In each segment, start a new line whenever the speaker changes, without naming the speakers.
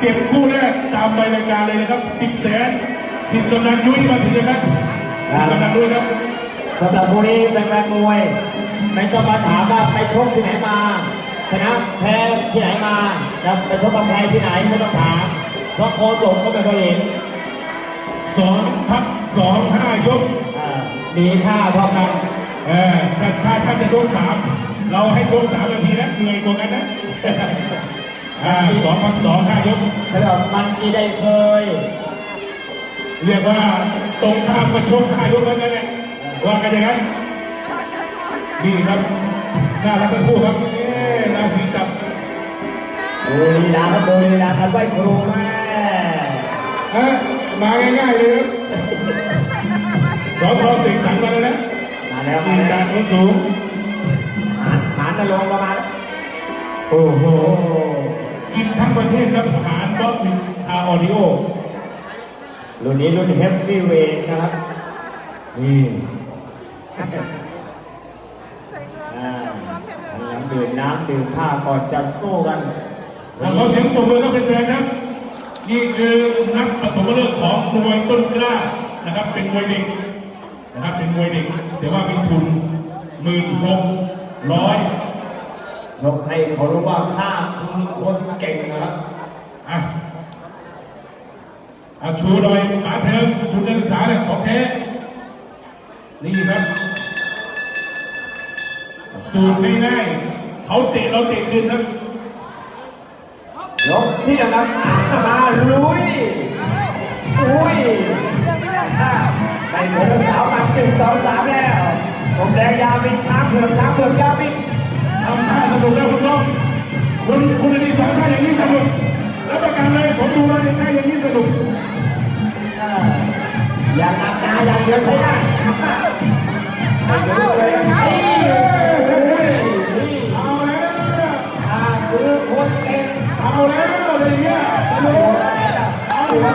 เก็บคู่แรกตามใบรายการเลยนะครับสิบแสนสิบกำนันยุ้ยมาถึงนะครับสิบกำนันยุ้ยครับ
สำหรับผู้นี้เป็นแฟนมวยไม่ต้องมาถามว่าไปชกที่ไหนมา ชนะแพ้ที่ไหนมาแล้วไปชกกับใครที่ไหนไม่ต้องถามเพราะโคศกก็ไม่เคยเห็น
สองพักสองห้ายก
อ่ามีค่าเท่ากัน
เออถ้าถ้าถ้าจะยกสามเราให้ชกสามนาทีนะเหนื่อยกว่ากันนะ อ่าสองพักสองห้ายก
สำหรับมันที่ได้เคย
เรียกว่าตรงข้ามก็ชกห้ายกแล้วกันแหละว่ากันอย่างนั้นนี่ครับน่ารักทั้งคู่ครับเอ๊ราศีกับ
ดูลีลาครับดูลีลากันไหวครูแม่
ฮะมาง่ายๆเลยครับสอทอเสกสรรมาแล้วนะ
มาแล้วมา
นี่
แล้
กาวรโน้นสูง
หานหานนรงค์ประมาณ
โอ้โห ครับหารบล็อกคาออดิโอ
รุ่นนี้รุ่นเฮฟวีเวทนะครับ
นี่
อ่าพยายามดื่มน้ำดื่มท่าก่อนจะสู้กัน
แล้วขอเสียงปรบมือครับแฟนๆครับ นี่คือนักปฐมฤกษ์ของมวยต้นกล้านะครับ เป็นมวยเด็กนะครับ เป็นมวยเด็กแต่ว่ามีทุนหมื่นหกร้อย
ชกให้เขารู้ว่าข้าคือคนเก่งนะครับ
อะเอาชูหน่อยหมาเพิ่มทุนการศึกษาเนี่ยของแท้นี่ครับสูตรง่ายๆเขาเตะเราเตะคืนครับ
ยกที่หนึ่งครับมาลุยอุ้ยในเสือสาวมาหนึ่งสองสามแล้วผมแดงยาวินช้างเผือกช้างเผือกยาวิน
ทำท่าสนุกแล้วคุณน้องคุณ นี้สนุก เอ
ออย่าหลับตาอย่างเดียวใช้ได้ไปดูเลยนี่นี่
เอาแล้ว
ข้าคือคนเก่ง
เอาแล้วอะไรเงี้ยสนุก
หัว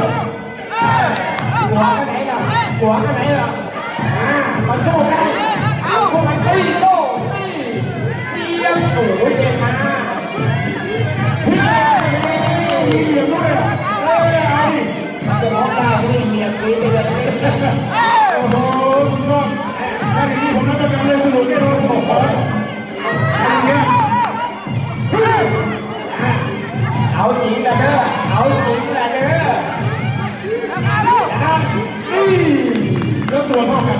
หัวกันไหนล่ะหัวกันไหนล่ะอ่ามาสู้กันเอาสู้กันตีโต้ตีเสียงโอ้ย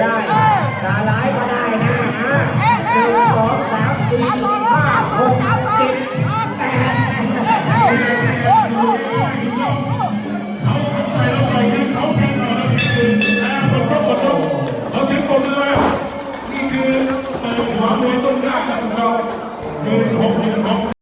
ได้
ตาร้ายก็ได้
นะ
ฮะหนึ่งสองสามสี่